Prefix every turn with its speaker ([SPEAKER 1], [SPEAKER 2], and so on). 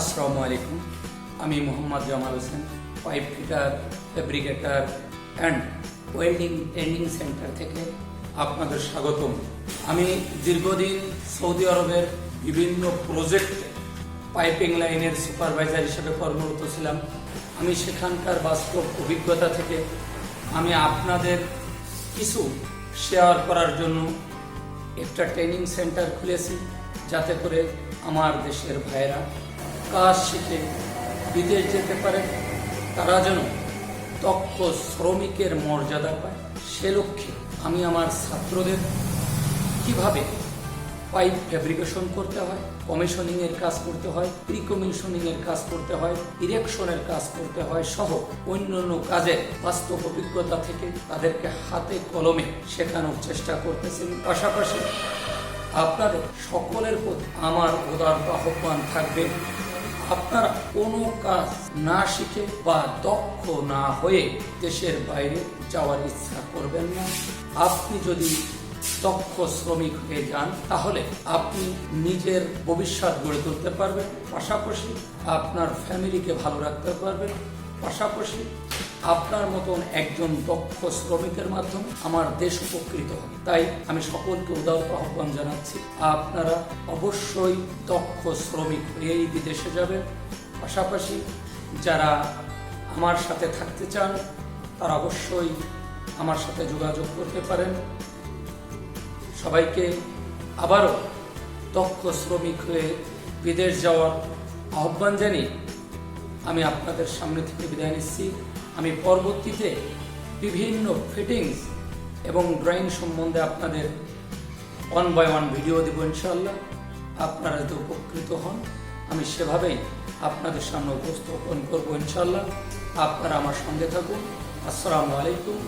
[SPEAKER 1] আসসালামু আলাইকুম। আমি Mohammad Jamal Hossain pipe fitter fabricator and welding training centre থেকে আপনাদের স্বাগতম। আমি দীর্ঘদিন সৌদি আরবের বিভিন্ন প্রজেক্টে পাইপিং লাইনের সুপারভাইজার হিসেবে কর্মরত ছিলাম। আমি সেখানকার বাস্তব অভিজ্ঞতা থেকে আমি আপনাদের কিছু শেয়ার করার জন্য একটা ট্রেনিং সেন্টার খুলেছি, যাতে করে আমার দেশের ভাইয়েরা কাজ শিখে বিদেশ যেতে পারে, তারা যেন দক্ষ শ্রমিকের মর্যাদা পায়। সে লক্ষ্যে আমি আমার ছাত্রদের কীভাবে পাইপ ফ্যাব্রিকেশন করতে হয়, কমিশনিংয়ের কাজ করতে হয় প্রি কমিশনিং এর কাজ করতে হয় ইরেকশনের কাজ করতে হয় সহ অন্যান্য কাজের বাস্তব অভিজ্ঞতা থেকে তাদেরকে হাতে কলমে শেখানোর চেষ্টা করতেছেন। পাশাপাশি আপনাদের সকলের প্রতি আমার উদার আহ্বান থাকবে। আপনারা কোনো কাজ না শিখে বা দক্ষ না হয়ে দেশের বাইরে যাওয়ার ইচ্ছা করবেন না। আপনি যদি দক্ষ শ্রমিক হয়ে যান, তাহলে আপনি নিজের ভবিষ্যৎ গড়ে তুলতে পারবেন। পাশাপাশি আপনার ফ্যামিলিকে ভালো রাখতে পারবেন। পাশাপাশি আপনার মতন একজন দক্ষ শ্রমিকের মাধ্যমে আমার দেশ উপকৃত হবে। তাই আমি সকলকে উদার আহ্বান জানাচ্ছি, আপনারা অবশ্যই দক্ষ শ্রমিক হয়েই বিদেশে যাবেন। পাশাপাশি যারা আমার সাথে থাকতে চান, তারা অবশ্যই আমার সাথে যোগাযোগ করতে পারেন। সবাইকে আবারও দক্ষ শ্রমিক হয়ে বিদেশ যাওয়ার আহ্বান জানিয়ে আমি আপনাদের সামনে থেকে বিদায় নিচ্ছি। আমি পরবর্তীতে বিভিন্ন ফিটিংস এবং ড্রয়িং সম্বন্ধে আপনাদের ওয়ান বাই ওয়ান ভিডিও দেবো ইনশাল্লাহ আপনারা যদি উপকৃত হন, আমি সেভাবেই আপনাদের সামনে উপস্থাপন করব ইনশাল্লাহ আপনারা আমার সঙ্গে থাকুন। আসসালামু আলাইকুম।